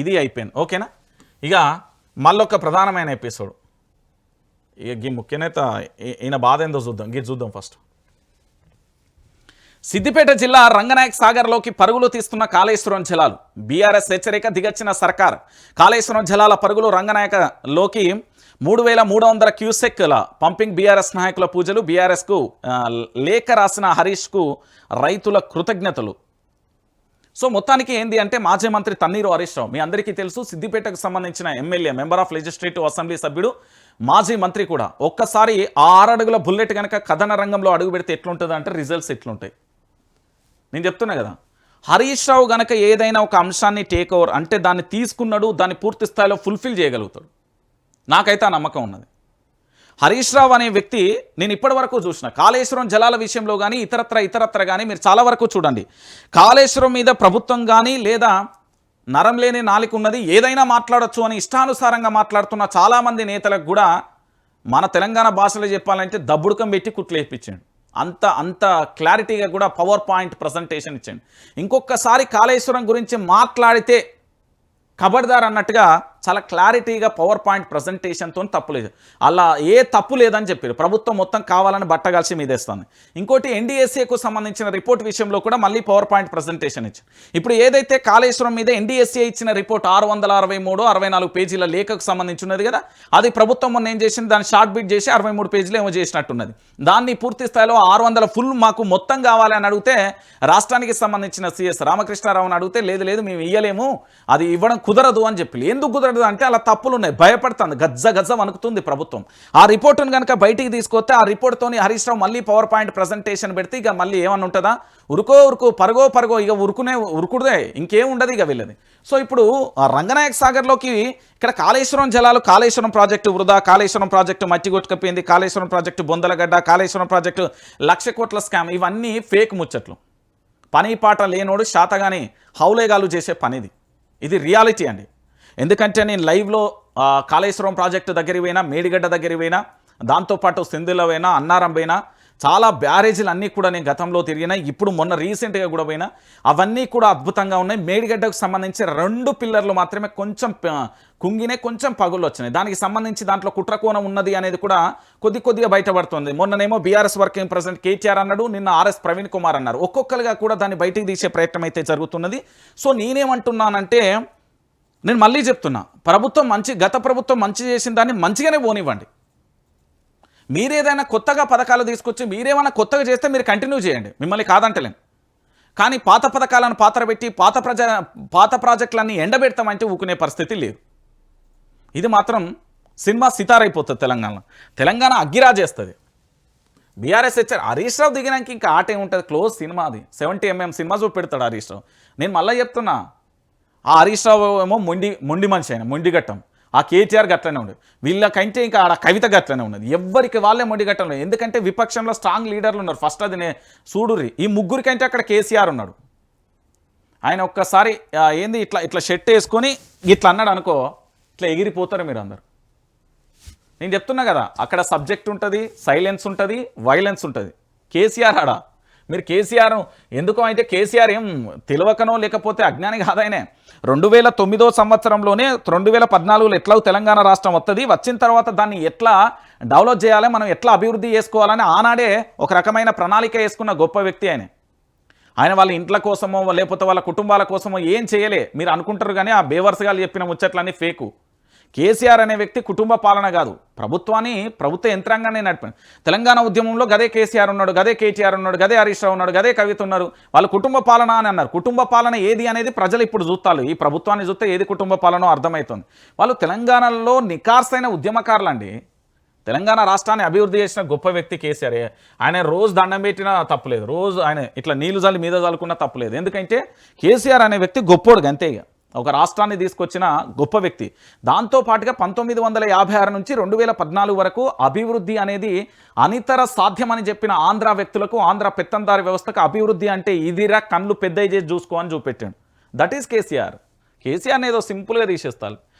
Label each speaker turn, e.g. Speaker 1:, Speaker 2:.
Speaker 1: ఇది అయిపోయింది. ఓకేనా? ఇక మళ్ళొక ప్రధానమైన ఎపిసోడ్. ఇక ఈ ముఖ్యనేత ఈయన బాధ ఏందో చూద్దాం. గీ చూద్దాం ఫస్ట్. సిద్దిపేట జిల్లా రంగనాయక్ సాగర్లోకి పరుగులు తీస్తున్న కాళేశ్వరం జలాలు. బీఆర్ఎస్ హెచ్చరిక దిగచ్చిన సర్కార్. కాళేశ్వరం జలాల పరుగులు రంగనాయకలోకి మూడు వేల మూడు వందల క్యూసెక్ల పంపింగ్ బీఆర్ఎస్ నాయకుల పూజలు. బీఆర్ఎస్కు లేఖ రాసిన హరీష్కు రైతుల కృతజ్ఞతలు. సో మొత్తానికి ఏంది అంటే మాజీ మంత్రి తన్నీరు హరీష్ రావు. మీ అందరికీ తెలుసు సిద్దిపేటకు సంబంధించిన MLA member of legislative assembly సభ్యుడు మాజీ మంత్రి కూడా. ఒక్కసారి ఆరడుగుల బుల్లెట్ కనుక కథన రంగంలో అడుగు పెడితే ఎట్లుంటుంది అంటే రిజల్ట్స్ ఎట్లుంటాయి? నేను చెప్తున్నా కదా. హరీష్ రావు గనక ఏదైనా ఒక అంశాన్ని టేక్ ఓవర్ అంటే దాన్ని తీసుకున్నాడు దాన్ని పూర్తి స్థాయిలో ఫుల్ఫిల్ చేయగలుగుతాడు. నాకైతే ఆ నమ్మకం ఉన్నది. హరీష్ రావు అనే వ్యక్తి నేను ఇప్పటి వరకు చూసిన. కాళేశ్వరం జలాల విషయంలో కానీ ఇతరత్ర ఇతరత్ర కానీ మీరు చాలా వరకు చూడండి. కాళేశ్వరం మీద ప్రభుత్వం కానీ లేదా నరం లేని నాలిక ఉన్నది ఏదైనా మాట్లాడొచ్చు అని ఇష్టానుసారంగా మాట్లాడుతున్న చాలామంది నేతలకు కూడా మన తెలంగాణ భాషలో చెప్పాలంటే దబ్బుడుకం పెట్టి కుట్లేపించాడు అంత అంత క్లారిటీగా కూడా పవర్ పాయింట్ ప్రజెంటేషన్ ఇచ్చాడు ఇంకొకసారి కాళేశ్వరం గురించి మాట్లాడితే ఖబర్దార్ అన్నట్టుగా చాలా క్లారిటీగా పవర్ పాయింట్ ప్రజెంటేషన్తో తప్పు లేదు అలా ఏ తప్పు లేదని చెప్పారు. ప్రభుత్వం మొత్తం కావాలని బట్టగాల్సి మీదేస్తాను ఇంకోటి ఎన్డీఎస్ఏకు సంబంధించిన రిపోర్ట్ విషయంలో కూడా మళ్ళీ పవర్ పాయింట్ ప్రజెంటేషన్ ఇచ్చారు. ఇప్పుడు ఏదైతే కాళేశ్వరం మీద ఎన్డీఎస్ఏ ఇచ్చిన రిపోర్ట్ ఆరు వందల అరవై మూడు అరవై నాలుగు పేజీల లేఖకు సంబంధించి ఉన్నది కదా అది ప్రభుత్వం మొన్న ఏం చేసింది? దాన్ని షార్ట్ బిట్ చేసి అరవై మూడు పేజీలు ఏమో చేసినట్టున్నది. దాన్ని పూర్తి స్థాయిలో ఆరు వందల ఫుల్ మాకు మొత్తం కావాలి అని అడిగితే రాష్ట్రానికి సంబంధించిన సిఎస్ రామకృష్ణారావుని అడిగితే లేదు లేదు మేము ఇయ్యలేము అది ఇవ్వడం కుదరదు అని చెప్పి. ఎందుకు కుదరదు? అంటే అలా తప్పులు ఉన్నాయి. భయపడుతుంది గజ్జ గజ్జ వణుకుతుంది ప్రభుత్వం. ఆ రిపోర్టును కనుక బయటికి తీసుకొస్తే ఆ రిపోర్ట్తోని హరీష్ రావు మళ్ళీ పవర్ పాయింట్ ప్రజెంటేషన్ పెడితే ఇక మళ్ళీ ఏమన్నా ఉంటుందా? ఉరుకో ఉరుకు పరుగో పరుగో ఇక ఉరుకునే ఉరుకుడుదే. ఇంకేం ఉండదు ఇక వీళ్ళది. సో ఇప్పుడు రంగనాయక సాగర్లోకి ఇక్కడ కాళేశ్వరం జలాలు కాళేశ్వరం ప్రాజెక్టు వృధా కాళేశ్వరం ప్రాజెక్టు మట్టి కొట్టుకపోయింది కాళేశ్వరం ప్రాజెక్టు బొందలగడ్డ కాళేశ్వరం ప్రాజెక్టు లక్ష కోట్ల స్కామ్. ఇవన్నీ ఫేక్ ముచ్చట్లు. పని పాట లేనోడు శాతగాని హౌలేగాలు చేసే పనిది. ఇది రియాలిటీ అండి. ఎందుకంటే నేను లైవ్లో కాళేశ్వరం ప్రాజెక్టు దగ్గరికి పోయినా మేడిగడ్డ దగ్గరికి పోయినా దాంతోపాటు సింధులో పోయినా అన్నారం పోయినా చాలా బ్యారేజీలు అన్నీ కూడా నేను గతంలో తిరిగినా ఇప్పుడు మొన్న రీసెంట్గా కూడా పోయినా అవన్నీ కూడా అద్భుతంగా ఉన్నాయి. మేడిగడ్డకు సంబంధించి రెండు పిల్లర్లు మాత్రమే కొంచెం కుంగినే కొంచెం పగులు వచ్చినాయి. దానికి సంబంధించి దాంట్లో కుట్రకోణం ఉన్నది అనేది కూడా కొద్ది కొద్దిగా బయటపడుతుంది. మొన్ననేమో బీఆర్ఎస్ వర్కింగ్ ప్రెసిడెంట్ కేటీఆర్ అన్నాడు నిన్న ఆర్ఎస్ ప్రవీణ్ కుమార్ అన్నారు. ఒక్కొక్కరుగా కూడా దాన్ని బయటికి తీసే ప్రయత్నం అయితే జరుగుతున్నది. సో నేనేమంటున్నానంటే నేను మళ్ళీ చెప్తున్నా ప్రభుత్వం మంచి గత ప్రభుత్వం మంచి చేసిన దాన్ని మంచిగానే పోనివ్వండి. మీరేదైనా కొత్తగా పథకాలు తీసుకొచ్చి మీరేమైనా కొత్తగా చేస్తే మీరు కంటిన్యూ చేయండి. మిమ్మల్ని కాదంటలేం కానీ పాత పథకాలను పాత్ర పెట్టి పాత ప్రజ పాత ప్రాజెక్టులన్నీ ఎండబెడతామంటే ఊకునే పరిస్థితి లేదు. ఇది మాత్రం సినిమా సితారైపోతుంది తెలంగాణ తెలంగాణ అగ్గిరాజేస్తుంది. బీఆర్ఎస్ హెచ్ఆర్ హరీష్ రావు దిగినాక ఇంకా ఆట ఏముంటుంది? క్లోజ్ సినిమా అది. సెవెంటీ ఎంఎం సినిమా చూపెడతాడు హరీష్ రావు. నేను మళ్ళీ చెప్తున్నా ఆ హరీష్ రావు ఏమో మొండి మొండి మనిషి ఆయన మొండిగట్టం ఆ కేటీఆర్ గట్లనే ఉండదు వీళ్ళకంటే ఇంకా ఆడ కవిత గట్లనే ఉన్నది. ఎవ్వరికి వాళ్ళే మొండి గట్టం ఎందుకంటే విపక్షంలో స్ట్రాంగ్ లీడర్లు ఉన్నారు. ఫస్ట్ అది నే చూడుర్రి ఈ ముగ్గురికంటే అక్కడ కేసీఆర్ ఉన్నాడు. ఆయన ఒక్కసారి ఏంది ఇట్లా ఇట్లా షర్ట్ వేసుకొని ఇట్లా అన్నాడు అనుకో ఇట్లా ఎగిరిపోతారు మీరు అందరు. నేను చెప్తున్నా కదా అక్కడ సబ్జెక్ట్ ఉంటుంది సైలెన్స్ ఉంటుంది వైలెన్స్ ఉంటుంది. కేసీఆర్ ఆడ? మీరు కేసీఆర్ ఎందుకు అయితే కేసీఆర్ ఏం తెలియకనో లేకపోతే అజ్ఞాని కాదాయనే రెండు వేల తొమ్మిదో సంవత్సరంలోనే రెండు వేల పద్నాలుగులో ఎట్లా తెలంగాణ రాష్ట్రం వస్తుంది వచ్చిన తర్వాత దాన్ని ఎట్లా డెవలప్ చేయాలి? మనం ఎట్లా అభివృద్ధి చేసుకోవాలని ఆనాడే ఒక రకమైన ప్రణాళిక వేసుకున్న గొప్ప వ్యక్తి ఆయన. ఆయన వాళ్ళ ఇంట్ల కోసమో లేకపోతే వాళ్ళ కుటుంబాల కోసమో ఏం చేయలే. మీరు అనుకుంటారు కానీ ఆ బేవర్స్గా చెప్పిన ముచ్చట్లన్నీ ఫేకు. కేసీఆర్ అనే వ్యక్తి కుటుంబ పాలన కాదు. ప్రభుత్వాన్ని ప్రభుత్వ యంత్రాంగాన్ని నడిపింది తెలంగాణ ఉద్యమంలో గదే కేసీఆర్ ఉన్నాడు గదే కేటీఆర్ ఉన్నాడు గదే హరీష్ రావు ఉన్నాడు గదే కవిత ఉన్నారు. వాళ్ళు కుటుంబ పాలన అని అన్నారు. కుటుంబ పాలన ఏది అనేది ప్రజలు ఇప్పుడు చూస్తారు. ఈ ప్రభుత్వాన్ని చూస్తే ఏది కుటుంబ పాలనో అర్థమవుతుంది వాళ్ళు తెలంగాణలో నికార్సైన ఉద్యమకారులండి. తెలంగాణ రాష్ట్రాన్ని అభివృద్ధి చేసిన గొప్ప వ్యక్తి కేసీఆర్. ఆయన రోజు దండం పెట్టినా తప్పులేదు. రోజు ఆయన ఇట్లా నీళ్ళు జల్లి మీద చల్లుకున్నా తప్పులేదు. ఎందుకంటే కేసీఆర్ అనే వ్యక్తి గొప్పోడు అంతే ఇక. ఒక రాష్ట్రాన్ని తీసుకొచ్చిన గొప్ప వ్యక్తి. దాంతో పాటుగా పంతొమ్మిది వందల యాభై ఆరు నుంచి రెండు వేల పద్నాలుగు వరకు అభివృద్ధి అనేది అనితర సాధ్యమని చెప్పిన ఆంధ్ర వ్యక్తులకు ఆంధ్ర పెత్తందారి వ్యవస్థకు అభివృద్ధి అంటే ఇదిరా కళ్ళు పెద్దయి చేసి చూసుకో అని చూపెట్టాడు. That is KCR. కేసీఆర్ ఏదో సింపుల్గా తీసేస్తారు.